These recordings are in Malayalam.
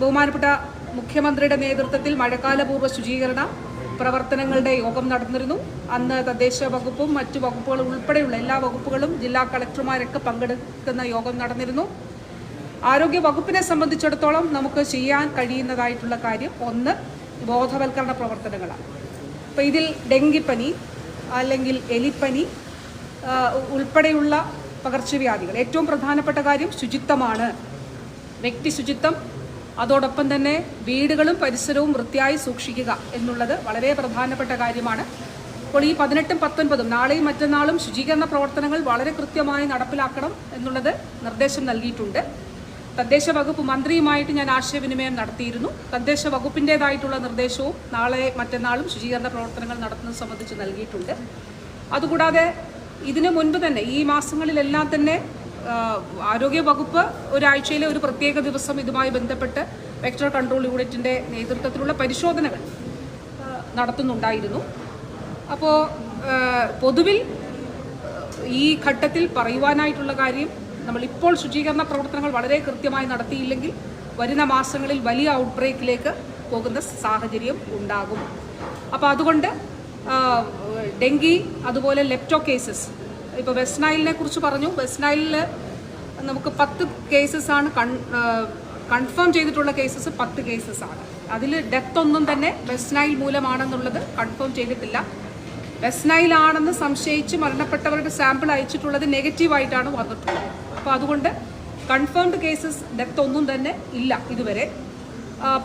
ബഹുമാനപ്പെട്ട മുഖ്യമന്ത്രിയുടെ നേതൃത്വത്തിൽ മഴക്കാലപൂർവ ശുചീകരണ പ്രവർത്തനങ്ങളുടെ യോഗം നടന്നിരുന്നു. അന്ന് തദ്ദേശ വകുപ്പും മറ്റു വകുപ്പുകളും ഉൾപ്പെടെയുള്ള എല്ലാ വകുപ്പുകളും ജില്ലാ കളക്ടർമാരൊക്കെ പങ്കെടുക്കുന്ന യോഗം നടന്നിരുന്നു. ആരോഗ്യ വകുപ്പിനെ സംബന്ധിച്ചിടത്തോളം നമുക്ക് ചെയ്യാൻ കഴിയുന്നതായിട്ടുള്ള കാര്യം ഒന്ന് ബോധവൽക്കരണ പ്രവർത്തനങ്ങളാണ്. അപ്പോൾ ഇതിൽ ഡെങ്കിപ്പനി അല്ലെങ്കിൽ എലിപ്പനി ഉൾപ്പെടെയുള്ള പകർച്ചവ്യാധികൾ. ഏറ്റവും പ്രധാനപ്പെട്ട കാര്യം ശുചിത്വമാണ്. വ്യക്തി ശുചിത്വം അതോടൊപ്പം തന്നെ വീടുകളും പരിസരവും വൃത്തിയായി സൂക്ഷിക്കുക എന്നുള്ളത് വളരെ പ്രധാനപ്പെട്ട കാര്യമാണ്. അപ്പോൾ ഈ പതിനെട്ടും പത്തൊൻപതും നാളെയും മറ്റന്നാളും ശുചീകരണ പ്രവർത്തനങ്ങൾ വളരെ കൃത്യമായി നടപ്പിലാക്കണം എന്നുള്ളത് നിർദ്ദേശം നൽകിയിട്ടുണ്ട്. തദ്ദേശ വകുപ്പ് മന്ത്രിയുമായിട്ട് ഞാൻ ആശയവിനിമയം നടത്തിയിരുന്നു. തദ്ദേശ വകുപ്പിന്റേതായിട്ടുള്ള നിർദ്ദേശവും നാളെ മറ്റന്നാളും ശുചീകരണ പ്രവർത്തനങ്ങൾ നടത്തുന്നത് സംബന്ധിച്ച് നൽകിയിട്ടുണ്ട്. അതുകൂടാതെ ഇതിനു മുൻപ് തന്നെ ഈ മാസങ്ങളിലെല്ലാം തന്നെ ആരോഗ്യ വകുപ്പ് ഒരാഴ്ചയിലെ ഒരു പ്രത്യേക ദിവസം ഇതുമായി ബന്ധപ്പെട്ട് വെക്ടർ കൺട്രോൾ യൂണിറ്റിന്റെ നേതൃത്വത്തിലുള്ള പരിശോധനകൾ നടത്തുന്നുണ്ടായിരുന്നു. അപ്പോൾ പൊതുവിൽ ഈ ഘട്ടത്തിൽ പറയുവാനായിട്ടുള്ള കാര്യം നമ്മളിപ്പോൾ ശുചീകരണ പ്രവർത്തനങ്ങൾ വളരെ കൃത്യമായി നടത്തിയില്ലെങ്കിൽ വരുന്ന മാസങ്ങളിൽ വലിയ ഔട്ട്ബ്രേക്കിലേക്ക് പോകുന്ന സാഹചര്യം ഉണ്ടാകും. അപ്പോൾ അതുകൊണ്ട് ഡെങ്കി അതുപോലെ ലെപ്റ്റോ കേസസ് ഇപ്പോൾ വെസ്റ്റ് നൈലിനെ കുറിച്ച് പറഞ്ഞു. വെസ്റ്റ് നൈലിൽ നമുക്ക് പത്ത് കേസസ് കൺ കൺഫേം ചെയ്തിട്ടുള്ള കേസസ് പത്ത് ആണ്. അതിൽ ഡെത്ത് ഒന്നും തന്നെ വെസ്റ്റ് മൂലമാണെന്നുള്ളത് കൺഫേം ചെയ്തിട്ടില്ല. വെസ്റ്റ് ആണെന്ന് സംശയിച്ച് മരണപ്പെട്ടവരുടെ സാമ്പിൾ അയച്ചിട്ടുള്ളത് നെഗറ്റീവായിട്ടാണ് വന്നിട്ടുള്ളത്. അപ്പോൾ അതുകൊണ്ട് കൺഫേംഡ് കേസസ് ഡെത്ത് ഒന്നും തന്നെ ഇല്ല ഇതുവരെ.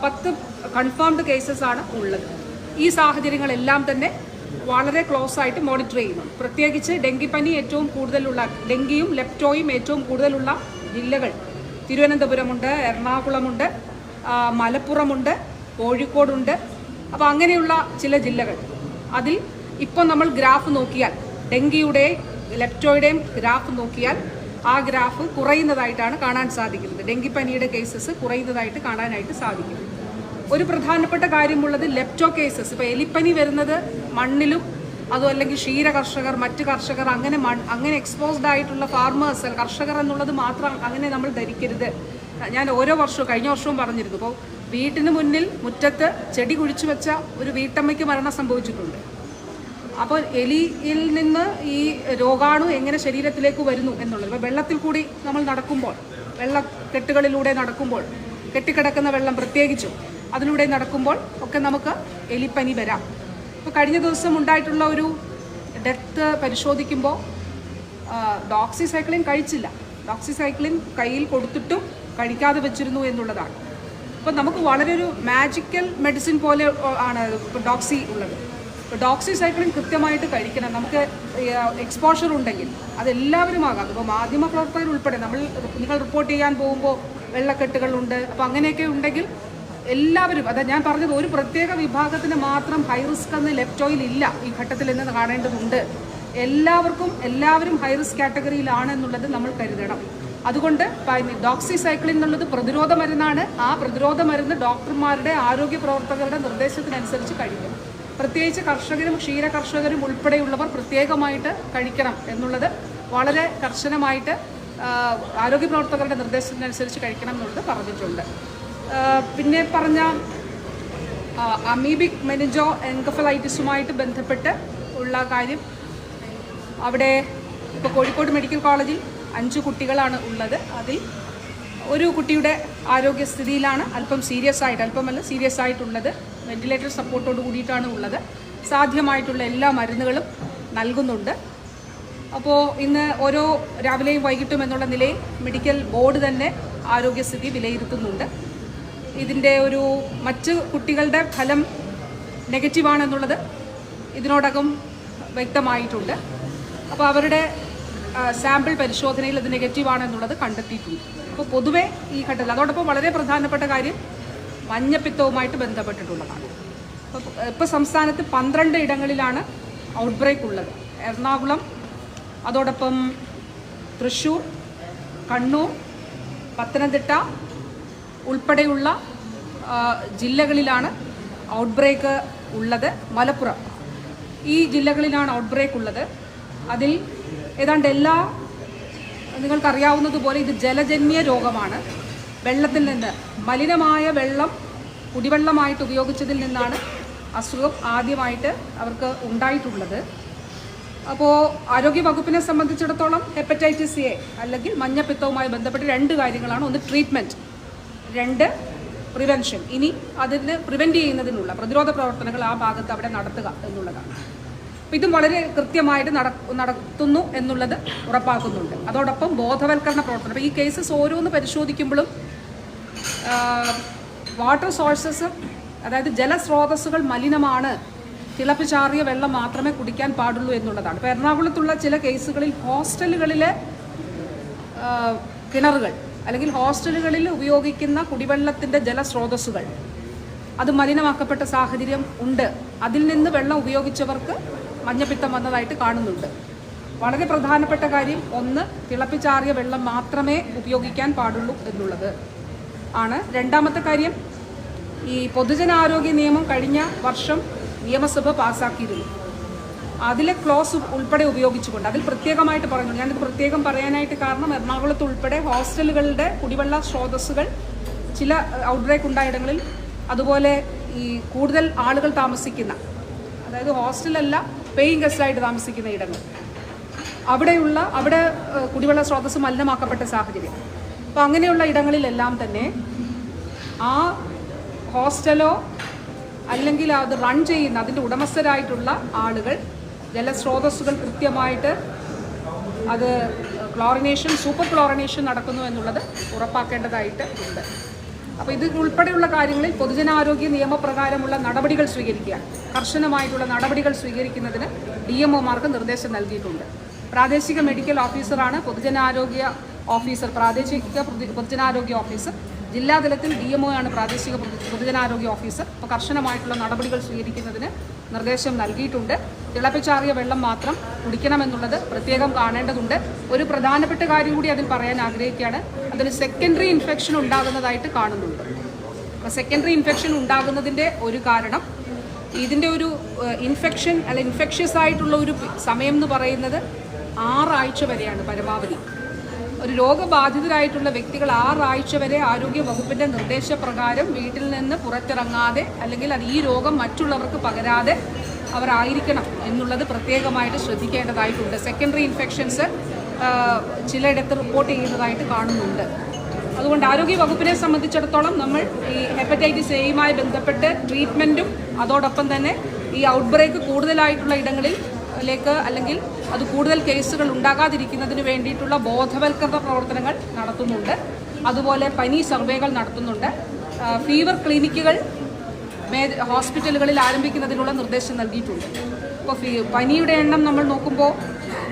പത്ത് കൺഫേംഡ് കേസസ് ആണ് ഉള്ളത്. ഈ സാഹചര്യങ്ങളെല്ലാം തന്നെ വളരെ ക്ലോസ് ആയിട്ട് മോണിറ്റർ ചെയ്യുന്നു. പ്രത്യേകിച്ച് ഡെങ്കിപ്പനി ഏറ്റവും കൂടുതലുള്ള ഡെങ്കിയും ലെപ്റ്റോയും ഏറ്റവും കൂടുതലുള്ള ജില്ലകൾ. തിരുവനന്തപുരമുണ്ട് എറണാകുളമുണ്ട് മലപ്പുറമുണ്ട് കോഴിക്കോടുണ്ട്. അപ്പോൾ അങ്ങനെയുള്ള ചില ജില്ലകൾ. അതിൽ ഇപ്പോൾ നമ്മൾ ഗ്രാഫ് നോക്കിയാൽ ഡെങ്കിയുടെ ലെപ്റ്റോയുടെയും ഗ്രാഫ് നോക്കിയാൽ ആ ഗ്രാഫ് കുറയുന്നതായിട്ടാണ് കാണാൻ സാധിക്കുന്നത്. ഡെങ്കിപ്പനിയുടെ കേസസ് കുറയുന്നതായിട്ട് കാണാനായിട്ട് സാധിക്കും. ഒരു പ്രധാനപ്പെട്ട കാര്യമുള്ളത് ലെപ്റ്റോ കേസസ് ഇപ്പോൾ എലിപ്പനി വരുന്നത് മണ്ണിലും അതും അല്ലെങ്കിൽ ക്ഷീര കർഷകർ മറ്റ് കർഷകർ അങ്ങനെ അങ്ങനെ എക്സ്പോസ്ഡ് ആയിട്ടുള്ള ഫാർമേഴ്സ് കർഷകർ എന്നുള്ളത് മാത്രം അങ്ങനെ നമ്മൾ ധരിക്കരുത്. ഞാൻ ഓരോ വർഷവും കഴിഞ്ഞ വർഷവും പറഞ്ഞിരുന്നു. അപ്പോൾ വീട്ടിന് മുന്നിൽ മുറ്റത്ത് ചെടി കുഴിച്ചു വെച്ച ഒരു വീട്ടമ്മയ്ക്ക് മരണം സംഭവിച്ചിട്ടുണ്ട്. അപ്പോൾ എലിയിൽ നിന്ന് ഈ രോഗാണു എങ്ങനെ ശരീരത്തിലേക്ക് വരുന്നു എന്നുള്ളത്. ഇപ്പോൾ വെള്ളത്തിൽ കൂടി നമ്മൾ നടക്കുമ്പോൾ വെള്ളക്കെട്ടുകളിലൂടെ നടക്കുമ്പോൾ കെട്ടിക്കിടക്കുന്ന വെള്ളം പ്രത്യേകിച്ചും അതിലൂടെ നടക്കുമ്പോൾ ഒക്കെ നമുക്ക് എലിപ്പനി വരാം. ഇപ്പോൾ കഴിഞ്ഞ ദിവസം ഉണ്ടായിട്ടുള്ള ഒരു ഡെത്ത് പരിശോധിക്കുമ്പോൾ ഡോക്സിസൈക്ലിൻ കഴിച്ചില്ല. ഡോക്സിസൈക്ലിൻ കയ്യിൽ കൊടുത്തിട്ടും കഴിക്കാതെ വെച്ചിരുന്നു എന്നുള്ളതാണ്. അപ്പോൾ നമുക്ക് വളരെ ഒരു മാജിക്കൽ മെഡിസിൻ പോലെ ആണ് ഡോക്സി ഉള്ളത്. ഇപ്പോൾ ഡോക്സി സൈക്ലിൻ കൃത്യമായിട്ട് കഴിക്കണം. നമുക്ക് എക്സ്പോഷർ ഉണ്ടെങ്കിൽ അതെല്ലാവരും ആകാം. ഇപ്പോൾ മാധ്യമ പ്രവർത്തകർ ഉൾപ്പെടെ നമ്മൾ നിങ്ങൾ റിപ്പോർട്ട് ചെയ്യാൻ പോകുമ്പോൾ വെള്ളക്കെട്ടുകളുണ്ട് അപ്പോൾ അങ്ങനെയൊക്കെ ഉണ്ടെങ്കിൽ എല്ലാവരും അതാ ഞാൻ പറഞ്ഞത് ഒരു പ്രത്യേക വിഭാഗത്തിന് മാത്രം ഹൈ റിസ്ക് എന്ന് ലെപ്റ്റോയിൽ ഇല്ല ഈ ഘട്ടത്തിൽ എന്ന് കാണേണ്ടതുണ്ട്. എല്ലാവർക്കും എല്ലാവരും ഹൈ റിസ്ക് കാറ്റഗറിയിലാണ് എന്നുള്ളത് നമ്മൾ കരുതണം. അതുകൊണ്ട് ഡോക്സി സൈക്ലിൻ എന്നുള്ളത് പ്രതിരോധ മരുന്നാണ്. ആ പ്രതിരോധ മരുന്ന് ഡോക്ടർമാരുടെ ആരോഗ്യ പ്രവർത്തകരുടെ നിർദ്ദേശത്തിനനുസരിച്ച് കഴിക്കണം പ്രത്യേകിച്ച് കർഷകരും ക്ഷീര കർഷകരും ഉൾപ്പെടെയുള്ളവർ പ്രത്യേകമായിട്ട് കഴിക്കണം എന്നുള്ളത് വളരെ കർശനമായിട്ട് ആരോഗ്യ പ്രവർത്തകരുടെ നിർദ്ദേശത്തിനനുസരിച്ച് കഴിക്കണം എന്നുള്ളത് പറഞ്ഞിട്ടുണ്ട്. പിന്നെ പറഞ്ഞ അമീബിക് മെനിജോ എൻകഫലൈറ്റിസുമായിട്ട് ബന്ധപ്പെട്ട് ഉള്ള കാര്യം അവിടെ ഇപ്പോൾ കോഴിക്കോട് മെഡിക്കൽ കോളേജിൽ അഞ്ച് കുട്ടികളാണ് ഉള്ളത്. അതിൽ ഒരു കുട്ടിയുടെ ആരോഗ്യസ്ഥിതിയിലാണ് അല്പം സീരിയസ് ആയിട്ട് അല്പമല്ല സീരിയസ് ആയിട്ടുള്ളത്. വെന്റിലേറ്റർ സപ്പോർട്ടോട് കൂടിയിട്ടാണ് ഉള്ളത്. സാധ്യമായിട്ടുള്ള എല്ലാ മരുന്നുകളും നൽകുന്നുണ്ട്. അപ്പോൾ ഇന്ന് ഓരോ രാവിലെയും വൈകിട്ടും എന്നുള്ള നിലയിൽ മെഡിക്കൽ ബോർഡ് തന്നെ ആരോഗ്യസ്ഥിതി വിലയിരുത്തുന്നുണ്ട്. ഇതിന്റെ ഒരു മറ്റ് കുട്ടികളുടെ ഫലം നെഗറ്റീവാണെന്നുള്ളത് ഇതിനോടകം വ്യക്തമായിട്ടുണ്ട്. അപ്പോൾ അവരുടെ സാമ്പിൾ പരിശോധനയിൽ ഇത് നെഗറ്റീവാണെന്നുള്ളത് കണ്ടെത്തിയിട്ടുണ്ട്. അപ്പോൾ പൊതുവേ ഈ ഘട്ടത്തിൽ അതോടൊപ്പം വളരെ പ്രധാനപ്പെട്ട കാര്യം മഞ്ഞപ്പിത്തവുമായിട്ട് ബന്ധപ്പെട്ടിട്ടുള്ളതാണ്. അപ്പോൾ ഇപ്പോൾ സംസ്ഥാനത്ത് പന്ത്രണ്ട് ഇടങ്ങളിലാണ് ഔട്ട് ബ്രേക്ക് ഉള്ളത്. എറണാകുളം അതോടൊപ്പം തൃശ്ശൂർ കണ്ണൂർ പത്തനംതിട്ട ഉൾപ്പെടെയുള്ള ജില്ലകളിലാണ് ഔട്ട്ബ്രേക്ക് ഉള്ളത്. മലപ്പുറം. ഈ ജില്ലകളിലാണ് ഔട്ട്ബ്രേക്ക് ഉള്ളത്. അതിൽ ഏതാണ്ട് എല്ലാ നിങ്ങൾക്കറിയാവുന്നതുപോലെ ഇത് ജലജന്യ രോഗമാണ്. വെള്ളത്തിൽ നിന്ന് മലിനമായ വെള്ളം കുടിവെള്ളമായിട്ട് ഉപയോഗിച്ചതിൽ നിന്നാണ് അസുഖം ആദ്യമായിട്ട് അവർക്ക് ഉണ്ടായിട്ടുള്ളത്. അപ്പോൾ ആരോഗ്യ വകുപ്പിനെ സംബന്ധിച്ചിടത്തോളം ഹെപ്പറ്റൈറ്റിസ് എ അല്ലെങ്കിൽ മഞ്ഞപ്പിത്തവുമായി ബന്ധപ്പെട്ട് രണ്ട് കാര്യങ്ങളാണ്. ഒന്ന് ട്രീറ്റ്മെന്റ് രണ്ട് പ്രിവെൻഷൻ ഇനി അതിന് പ്രിവെന്റ് ചെയ്യുന്നതിനുള്ള പ്രതിരോധ പ്രവർത്തനങ്ങൾ ആ ഭാഗത്ത് അവിടെ നടത്തുക എന്നുള്ളതാണ്. ഇതും വളരെ കൃത്യമായിട്ട് നട നടത്തുന്നു എന്നുള്ളത് ഉറപ്പാക്കുന്നുണ്ട്. അതോടൊപ്പം ബോധവൽക്കരണ പ്രവർത്തനം. ഈ കേസസ് ഓരോന്ന് പരിശോധിക്കുമ്പോഴും വാട്ടർ സോഴ്സസ് അതായത് ജലസ്രോതസ്സുകൾ മലിനമാണ്. തിളപ്പിച്ചാറിയ വെള്ളം മാത്രമേ കുടിക്കാൻ പാടുള്ളൂ എന്നുള്ളതാണ്. ഇപ്പോൾ എറണാകുളത്തുള്ള ചില കേസുകളിൽ ഹോസ്റ്റലുകളിലെ കിണറുകൾ അല്ലെങ്കിൽ ഹോസ്റ്റലുകളിൽ ഉപയോഗിക്കുന്ന കുടിവെള്ളത്തിന്റെ ജലസ്രോതസ്സുകൾ. അത് മലിനമാക്കപ്പെട്ട സാഹചര്യം ഉണ്ട്. അതിൽ നിന്ന് വെള്ളം ഉപയോഗിച്ചവർക്ക് മഞ്ഞപ്പിത്തം വന്നതായിട്ട് കാണുന്നുണ്ട്. വളരെ പ്രധാനപ്പെട്ട കാര്യം ഒന്ന് തിളപ്പിച്ചാറിയ വെള്ളം മാത്രമേ ഉപയോഗിക്കാൻ പാടുള്ളൂ എന്നുള്ളത് ആണ്. രണ്ടാമത്തെ കാര്യം ഈ പൊതുജനാരോഗ്യ നിയമം കഴിഞ്ഞ വർഷം നിയമസഭ പാസ്സാക്കിയിരുന്നു അതിലെ ക്ലോസ് ഉൾപ്പെടെ ഉപയോഗിച്ചുകൊണ്ട് അതിൽ പ്രത്യേകമായിട്ട് പറഞ്ഞു ഞാനിത് പ്രത്യേകം പറയാനായിട്ട് കാരണം എറണാകുളത്ത് ഉൾപ്പെടെ ഹോസ്റ്റലുകളുടെ കുടിവെള്ള സ്രോതസ്സുകൾ ചില ഔട്ട്ബ്രേക്ക് ഉണ്ടായിടങ്ങളിൽ അതുപോലെ ഈ കൂടുതൽ ആളുകൾ താമസിക്കുന്ന അതായത് ഹോസ്റ്റലല്ല പേയിങ് ഗസ്റ്റായിട്ട് താമസിക്കുന്ന ഇടങ്ങൾ. അവിടെയുള്ള അവിടെ കുടിവെള്ള സ്രോതസ്സ് മലിനമാക്കപ്പെട്ട സാഹചര്യം. അപ്പോൾ അങ്ങനെയുള്ള ഇടങ്ങളിലെല്ലാം തന്നെ ആ ഹോസ്റ്റലോ അല്ലെങ്കിൽ അത് റൺ ചെയ്യുന്ന അതിന്റെ ഉടമസ്ഥരായിട്ടുള്ള ആളുകൾ ജലസ്രോതസ്സുകൾ കൃത്യമായിട്ട് അത് ക്ലോറിനേഷൻ സൂപ്പർ ക്ലോറിനേഷൻ നടക്കുന്നു എന്നുള്ളത് ഉറപ്പാക്കേണ്ടതായിട്ട് ഉണ്ട്. അപ്പോൾ ഇത് ഉൾപ്പെടെയുള്ള കാര്യങ്ങളിൽ പൊതുജനാരോഗ്യ നിയമപ്രകാരമുള്ള നടപടികൾ സ്വീകരിക്കുക കർശനമായിട്ടുള്ള നടപടികൾ സ്വീകരിക്കുന്നതിന് ഡി എം ഒമാർക്ക് നിർദ്ദേശം നൽകിയിട്ടുണ്ട്. പ്രാദേശിക മെഡിക്കൽ ഓഫീസറാണ് പൊതുജനാരോഗ്യ ഓഫീസർ പ്രാദേശിക പൊതു- പൊതുജനാരോഗ്യ ഓഫീസർ. ജില്ലാതലത്തിൽ ഡി എം ഒ ആണ് പ്രാദേശിക പൊതു- പൊതുജനാരോഗ്യ ഓഫീസർ. അപ്പോൾ കർശനമായിട്ടുള്ള നടപടികൾ സ്വീകരിക്കുന്നതിന് നിർദ്ദേശം നൽകിയിട്ടുണ്ട്. തിളപ്പിച്ചാറിയ വെള്ളം മാത്രം കുടിക്കണമെന്നുള്ളത് പ്രത്യേകം കാണേണ്ടതുണ്ട്. ഒരു പ്രധാനപ്പെട്ട കാര്യം കൂടി അതിൽ പറയാൻ ആഗ്രഹിക്കുകയാണ്. അതിൽ സെക്കൻഡറി ഇൻഫെക്ഷൻ ഉണ്ടാകുന്നതായിട്ട് കാണുന്നുണ്ട്. അപ്പോൾ സെക്കൻഡറി ഇൻഫെക്ഷൻ ഉണ്ടാകുന്നതിന്റെ ഒരു കാരണം ഇതിന്റെ ഒരു ഇൻഫെക്ഷൻ അല്ല ഇൻഫെക്ഷ്യസ് ആയിട്ടുള്ള ഒരു സമയം എന്ന് പറയുന്നത് ആറാഴ്ച വരെയാണ് പരമാവധി. ഒരു രോഗബാധിതരായിട്ടുള്ള വ്യക്തികൾ ആറാഴ്ച വരെ ആരോഗ്യ വകുപ്പിന്റെ നിർദ്ദേശപ്രകാരം വീട്ടിൽ നിന്ന് പുറത്തിറങ്ങാതെ അല്ലെങ്കിൽ അത് ഈ രോഗം മറ്റുള്ളവർക്ക് പകരാതെ അവരായിരിക്കണം എന്നുള്ളത് പ്രത്യേകമായിട്ട് ശ്രദ്ധിക്കേണ്ടതായിട്ടുണ്ട്. സെക്കൻഡറി ഇൻഫെക്ഷൻസ് ചിലയിടത്ത് റിപ്പോർട്ട് ചെയ്യുന്നതായിട്ട് കാണുന്നുണ്ട്. അതുകൊണ്ട് ആരോഗ്യ വകുപ്പിനെ സംബന്ധിച്ചിടത്തോളം നമ്മൾ ഈ ഹെപ്പറ്റൈറ്റിസ് എയുമായി ബന്ധപ്പെട്ട് ട്രീറ്റ്മെന്റും അതോടൊപ്പം തന്നെ ഈ ഔട്ട്ബ്രേക്ക് കൂടുതലായിട്ടുള്ള ഇടങ്ങളിൽ ലേക്ക് അല്ലെങ്കിൽ അത് കൂടുതൽ കേസുകൾ ഉണ്ടാകാതിരിക്കുന്നതിന് വേണ്ടിയിട്ടുള്ള ബോധവൽക്കരണ പ്രവർത്തനങ്ങൾ നടത്തുന്നുണ്ട്. അതുപോലെ പനി സർവേകൾ നടത്തുന്നുണ്ട്. ഫീവർ ക്ലിനിക്കുകൾ ഹോസ്പിറ്റലുകളിൽ ആരംഭിക്കുന്നതിനുള്ള നിർദ്ദേശം നൽകിയിട്ടുണ്ട്. ഇപ്പോൾ ഫീ പനിയുടെ എണ്ണം നമ്മൾ നോക്കുമ്പോൾ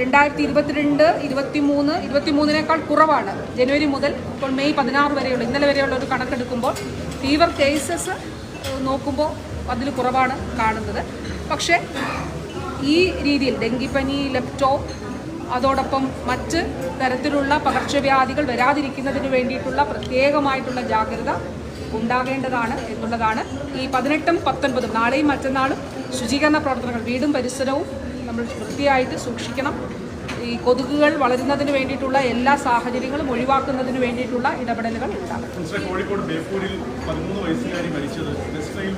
രണ്ടായിരത്തി ഇരുപത്തിരണ്ട് ഇരുപത്തി മൂന്ന് ഇരുപത്തി മൂന്നിനേക്കാൾ കുറവാണ് ജനുവരി മുതൽ. ഇപ്പോൾ മെയ് പതിനാറ് വരെയുള്ള ഇന്നലെ വരെയുള്ള ഒരു കണക്കെടുക്കുമ്പോൾ ഫീവർ കേസസ് നോക്കുമ്പോൾ അതിൽ കുറവാണ് കാണുന്നത്. പക്ഷേ ഈ രീതിയിൽ ഡെങ്കിപ്പനി ലെപ്റ്റോ അതോടൊപ്പം മറ്റ് തരത്തിലുള്ള പകർച്ചവ്യാധികൾ വരാതിരിക്കുന്നതിന് വേണ്ടിയിട്ടുള്ള പ്രത്യേകമായിട്ടുള്ള ജാഗ്രത ഉണ്ടാകേണ്ടതാണ് എന്നുള്ളതാണ്. ഈ പതിനെട്ടും പത്തൊൻപതും നാളെയും മറ്റന്നാളും ശുചീകരണ പ്രവർത്തനങ്ങൾ വീടും പരിസരവും നമ്മൾ വൃത്തിയായിട്ട് സൂക്ഷിക്കണം. ഈ കൊതുകുകൾ വളരുന്നതിന് വേണ്ടിയിട്ടുള്ള എല്ലാ സാഹചര്യങ്ങളും ഒഴിവാക്കുന്നതിന് വേണ്ടിയിട്ടുള്ള ഇടപെടലുകൾ ഉണ്ടാകും കോഴിക്കോട് ബേപ്പൂരിൽ പതിമൂന്ന് വയസ്സുകാരി മരിച്ചത്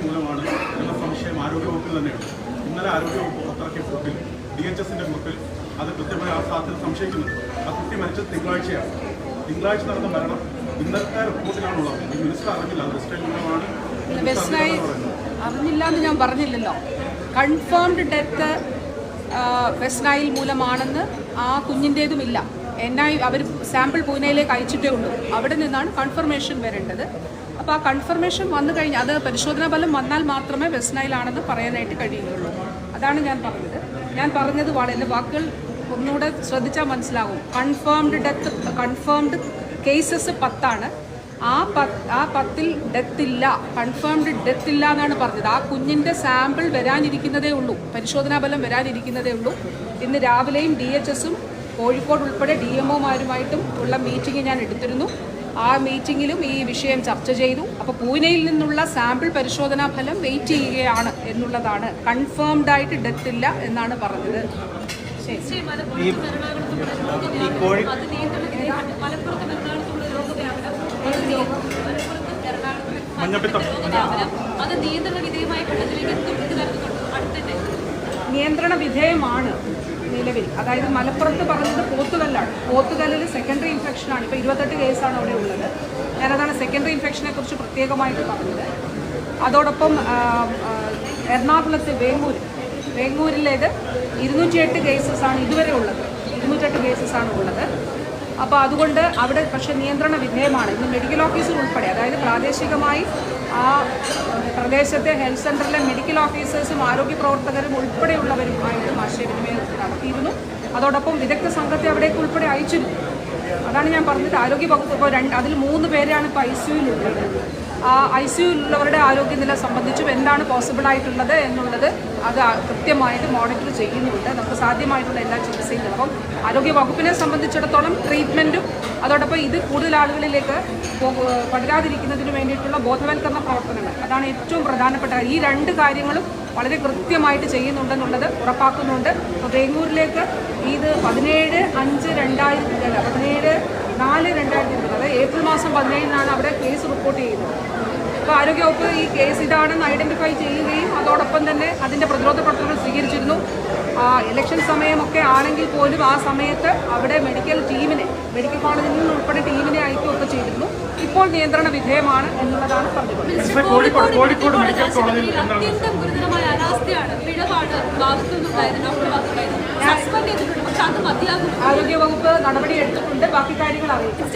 മൂലമാണ് എന്ന സംശയം ആരോഗ്യവകുപ്പിൽ തന്നെയുണ്ട്. ഇന്നലെ ആരോഗ്യവകുപ്പ് പുറത്തിറക്കിയ റിപ്പോർട്ടിൽ ഡി എച്ച് എസിന്റെ കുറിപ്പിൽ അത് കൃത്യമായി ആ സാധ്യത സംശയിക്കുന്നുണ്ട്. ആ കുട്ടി മരിച്ചത് തിങ്കളാഴ്ചയാണ്. തിങ്കളാഴ്ച നടന്ന മരണം ഇന്നത്തെ റിപ്പോർട്ടിലാണുള്ളത് മിനിസ്റ്റർ അറിഞ്ഞില്ല. അറിഞ്ഞില്ല എന്ന് ഞാൻ പറഞ്ഞില്ലല്ലോ. കൺഫേംഡ് ഡെത്ത് വെസ്നൈൽ മൂലമാണെന്ന് ആ കുഞ്ഞിന്റേതുമില്ല എന്നായി അവർ സാമ്പിൾ പൂനെയിലേക്ക് അയച്ചിട്ടേ ഉള്ളൂ. അവിടെ നിന്നാണ് കൺഫർമേഷൻ വരേണ്ടത്. അപ്പോൾ ആ കൺഫർമേഷൻ വന്നു കഴിഞ്ഞാൽ അത് പരിശോധനാ ഫലം വന്നാൽ മാത്രമേ വെസ്റ്റ് നൈലാണെന്ന് പറയാനായിട്ട് കഴിയുകയുള്ളൂ. അതാണ് ഞാൻ പറഞ്ഞത്. ഞാൻ പറഞ്ഞത് വളരെ എന്റെ വാക്കുകൾ ഒന്നുകൂടെ ശ്രദ്ധിച്ചാൽ മനസ്സിലാകും. കൺഫേംഡ് ഡെത്ത് കൺഫേംഡ് കേസസ് പത്താണ്. ആ പത്ത് ആ പത്തിൽ ഡെത്ത് ഇല്ല. കൺഫേംഡ് ഡെത്ത് ഇല്ല എന്നാണ് പറഞ്ഞത്. ആ കുഞ്ഞിന്റെ സാമ്പിൾ വരാനിരിക്കുന്നതേ ഉള്ളൂ. പരിശോധനാ ഫലം വരാനിരിക്കുന്നതേ ഉള്ളൂ. ഇന്ന് രാവിലെയും ഡി എച്ച് എസും കോഴിക്കോട് ഉൾപ്പെടെ ഡി എം ഒമാരുമായിട്ടും ഉള്ള മീറ്റിംഗ് ഞാൻ എടുത്തിരുന്നു. ആ മീറ്റിങ്ങിലും ഈ വിഷയം ചർച്ച ചെയ്തു. അപ്പോൾ പൂനെയിൽ നിന്നുള്ള സാമ്പിൾ പരിശോധനാ ഫലം വെയിറ്റ് ചെയ്യുകയാണ് എന്നുള്ളതാണ്. കൺഫേംഡ് ആയിട്ട് ഡെത്ത് ഇല്ല എന്നാണ് പറഞ്ഞത്. അത് നിയന്ത്രണ വിധേയമായ ഘട്ടത്തിലേക്ക് നിയന്ത്രണ വിധേയമാണ്. നിലവിൽ. അതായത് മലപ്പുറത്ത് പറഞ്ഞത് പോത്തുകല്ലാണ്. പോത്തുകല്ലിൽ സെക്കൻഡറി ഇൻഫെക്ഷനാണ് ഇപ്പോൾ ഇരുപത്തെട്ട് കേസാണ് അവിടെ ഉള്ളത്. ഞാനതാണ് സെക്കൻഡറി ഇൻഫെക്ഷനെ കുറിച്ച് പ്രത്യേകമായിട്ട് പറഞ്ഞത്. അതോടൊപ്പം എറണാകുളത്ത് വേങ്ങൂർ വേങ്ങൂരിലേത് ഇരുന്നൂറ്റിയെട്ട് ആണ് ഇതുവരെ ഉള്ളത്. ഇരുന്നൂറ്റെട്ട് ആണ് ഉള്ളത്. അപ്പോൾ അതുകൊണ്ട് അവിടെ പക്ഷേ നിയന്ത്രണ വിധേയമാണ്. ഇന്ന് മെഡിക്കൽ ഓഫീസർ ഉൾപ്പെടെ അതായത് പ്രാദേശികമായി ആ പ്രദേശത്തെ ഹെൽത്ത് സെന്ററിലെ മെഡിക്കൽ ഓഫീസേഴ്സും ആരോഗ്യ പ്രവർത്തകരും ഉൾപ്പെടെയുള്ളവരുമായിട്ടും ആശയവിനിമയം നടത്തിയിരുന്നു. അതോടൊപ്പം വിദഗ്ധ സംഘത്തെ അവിടേക്ക് ഉൾപ്പെടെ അയച്ചിരുന്നു. അതാണ് ഞാൻ പറഞ്ഞത്. ആരോഗ്യ വകുപ്പ് ഇപ്പോൾ രണ്ട് അതിൽ മൂന്ന് പേരാണ് ഇപ്പോൾ ഐ സിയുലുള്ളത് ആ ഐ സിയുലുള്ളവരുടെ ആരോഗ്യനില സംബന്ധിച്ചും എന്താണ് പോസിബിളായിട്ടുള്ളത് എന്നുള്ളത് അത് കൃത്യമായിട്ട് മോണിറ്റർ ചെയ്യുന്നുണ്ട്. നമുക്ക് സാധ്യമായിട്ടുള്ള എല്ലാ ചികിത്സയും അപ്പം ആരോഗ്യ വകുപ്പിനെ സംബന്ധിച്ചിടത്തോളം ട്രീറ്റ്മെന്റും അതോടൊപ്പം ഇത് കൂടുതൽ ആളുകളിലേക്ക് പടരാതിരിക്കുന്നതിന് വേണ്ടിയിട്ടുള്ള ബോധവൽക്കരണ പ്രവർത്തനങ്ങൾ. അതാണ് ഏറ്റവും പ്രധാനപ്പെട്ട ഈ രണ്ട് കാര്യങ്ങളും വളരെ കൃത്യമായിട്ട് ചെയ്യുന്നുണ്ടെന്നുള്ളത് ഉറപ്പാക്കുന്നുണ്ട്. അപ്പോൾ ബേങ്ങൂരിലേക്ക് ഇത് പതിനേഴ് അഞ്ച് രണ്ടായിരത്തി പതിനേഴ് നാല് രണ്ടായിരത്തി ഇരുപത് ഏപ്രിൽ മാസം പതിനേഴിനാണ് അവിടെ കേസ് റിപ്പോർട്ട് ചെയ്യുന്നത്. അപ്പോൾ ആരോഗ്യവകുപ്പ് ഈ കേസ് ഇതാണെന്ന് ഐഡന്റിഫൈ ചെയ്യുകയും അതോടൊപ്പം തന്നെ അതിന്റെ പ്രതിരോധ പ്രവർത്തനങ്ങൾ സ്വീകരിച്ചിരുന്നു. ഇലക്ഷൻ സമയമൊക്കെ ആണെങ്കിൽ പോലും ആ സമയത്ത് അവിടെ മെഡിക്കൽ ടീമിനെ മെഡിക്കൽ കോളേജിൽ നിന്ന് ഉൾപ്പെടെ ടീമിനെ അയക്കുകയൊക്കെ ചെയ്തിരുന്നു. ഇപ്പോൾ നിയന്ത്രണ വിധേയമാണ് എന്നുള്ളതാണ് പറഞ്ഞത് ആരോഗ്യവകുപ്പ് നടപടി എടുത്തിട്ടുണ്ട്. ബാക്കി കാര്യങ്ങൾ അറിയിക്കാം.